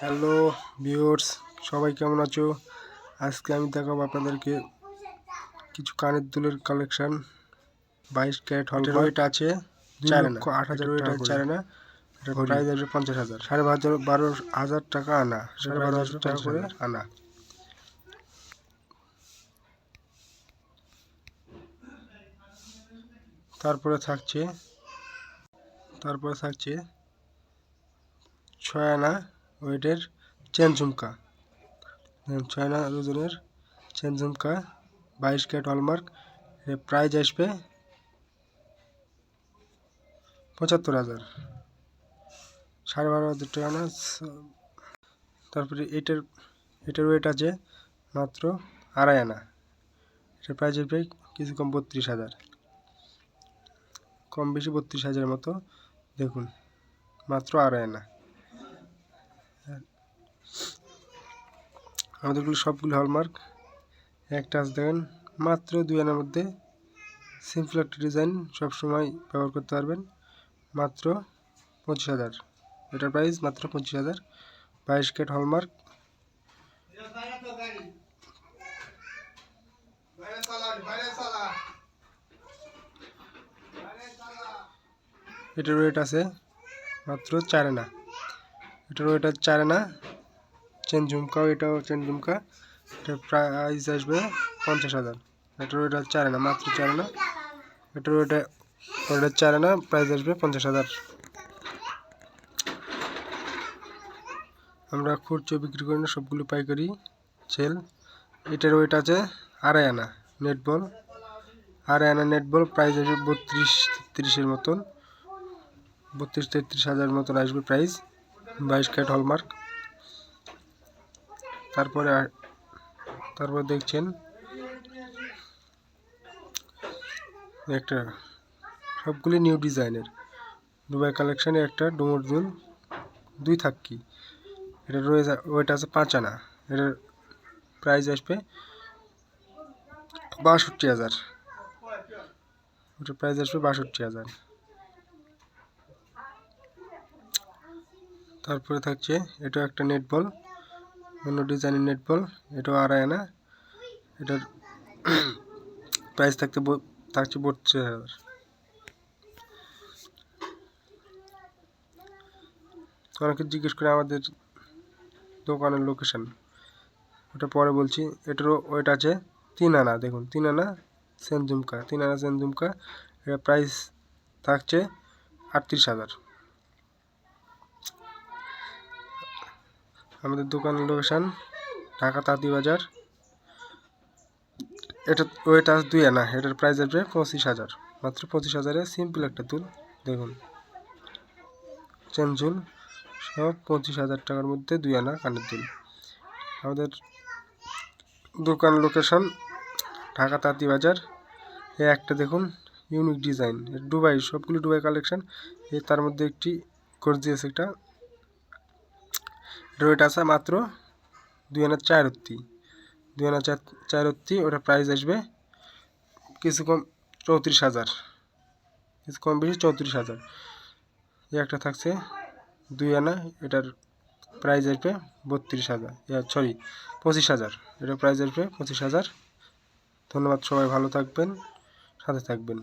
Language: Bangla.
হ্যালো ভিউয়ার্স সবাই কেমন আছো? আজকে আমি দেখাবো আপনাদেরকে কিছু কানের দুলের কালেকশন বাইশ ক্যারেট হল ওয়েট আছে লক্ষ আট হাজার এটা চার না? প্রাইস আসবে পঞ্চাশ হাজার। সাড়ে বারো বারো হাজার টাকা আনা। সাড়ে বারো হাজার টাকা করে। আনা। তারপরে থাকছে তারপরে থাকছে ছয় আনা। ওয়েটের চেন ঝুমকা। ছয় আনা ওজনের চেন ঝুমকা, বাইশ ক্যারেট হলমার্ক, এর প্রাইস আসবে পঁচাত্তর হাজার। সাড়ে বারো হাজার টাকা না, তারপরে এটার এটার ওয়েট আছে মাত্র আড়াই আনা। এটার প্রাইস আসবে কিছু কম বত্রিশ হাজার। কম বেশি বত্রিশ হাজারের মতো, দেখুন, মাত্র আড়াই আনা। আমাদেরগুলো সবগুলো হলমার্ক একটা আছে দেখেন মাত্র দুই আনার মধ্যে সিম্পল একটা ডিজাইন সবসময় ব্যবহার করতে পারবেন। মাত্র পঁচিশ হাজার। এটার প্রাইস মাত্র পঁচিশ হাজার। বাইশ কেট হলমার্ক এটার ওয়েট আছে মাত্র চার আনা। এটার ওয়েট আছে চার আনা। চেন ঝুমকাও এটাও চেন ঝুমকা। এটার প্রাইস আসবে পঞ্চাশ হাজার। এটার ওয়েট আছে চার আনা, মাত্র চার আনা। এটার ওয়েট ওটা চার আনা প্রাইস আসবে পঞ্চাশ হাজার। আমরা খুচরো বিক্রি করি না, সবগুলো পাইকারি সেল এটার ওয়েট আছে আড়াই আনা নেট বল আড়াই আনা নেট বল প্রাইস আসবে বত্রিশ তেত্রিশের মতন। বত্রিশ তেত্রিশ হাজার মতন আসবে প্রাইস বাইশ ক্যাট হলমার্ক তারপরে তারপর দেখছেন একটা সবগুলি নিউ ডিজাইনের দুবাই কালেকশানে একটা ডুমুর দুল দুই থাক্কি। এটা রয়েছে ওইটা আছে পাঁচ আনা। এটার প্রাইস আসবে বাষট্টি হাজার। ওটার প্রাইস আসবে বাষট্টি হাজার। তারপরে থাকছে, এটা একটা নেট বল অন্য ডিজাইনের নেট বল এটাও আড়াই আনা এটার প্রাইস থাকতে থাকছে বত্রিশ হাজার। অনেকে জিজ্ঞেস করে আমাদের দোকানের লোকেশান ওটা পরে বলছি, এটারও ওয়েট আছে তিন আনা, দেখুন, তিন আনা সেন ঝুমকা তিন আনা সেন ঝুমকা এটা প্রাইস থাকছে আটত্রিশ হাজার। আমাদের দোকানের লোকেশান ঢাকা তাঁতি বাজার। এটা ওয়েট আছে দুই আনা, এটার প্রাইস আসবে পঁচিশ হাজার। মাত্র পঁচিশ হাজারে সিম্পল একটা তুল দেখুন। চেনঝুল সব পঁচিশ হাজার টাকার মধ্যে দুই আনা কানের দুল আমাদের দোকান লোকেশন ঢাকা তাঁতি বাজার। এই একটা দেখুন ইউনিক ডিজাইন ডুবাই সবগুলো ডুবাই কালেকশন এ তার মধ্যে একটি গর্জিয়াস একটা রেট আছে মাত্র দুই আনা চার রত্তি দুই আনা চার চার রত্তি ওটা প্রাইস আসবে কিছু কম চৌত্রিশ হাজার। কিছু কম বেশি চৌত্রিশ হাজার। একটা থাকছে দুই আনা, এটার প্রাইস আসবে বত্রিশ হাজার। সরি পঁচিশ হাজার। এটার প্রাইস আসবে পঁচিশ হাজার। ধন্যবাদ সবাই, ভালো থাকবেন, সাথে থাকবেন।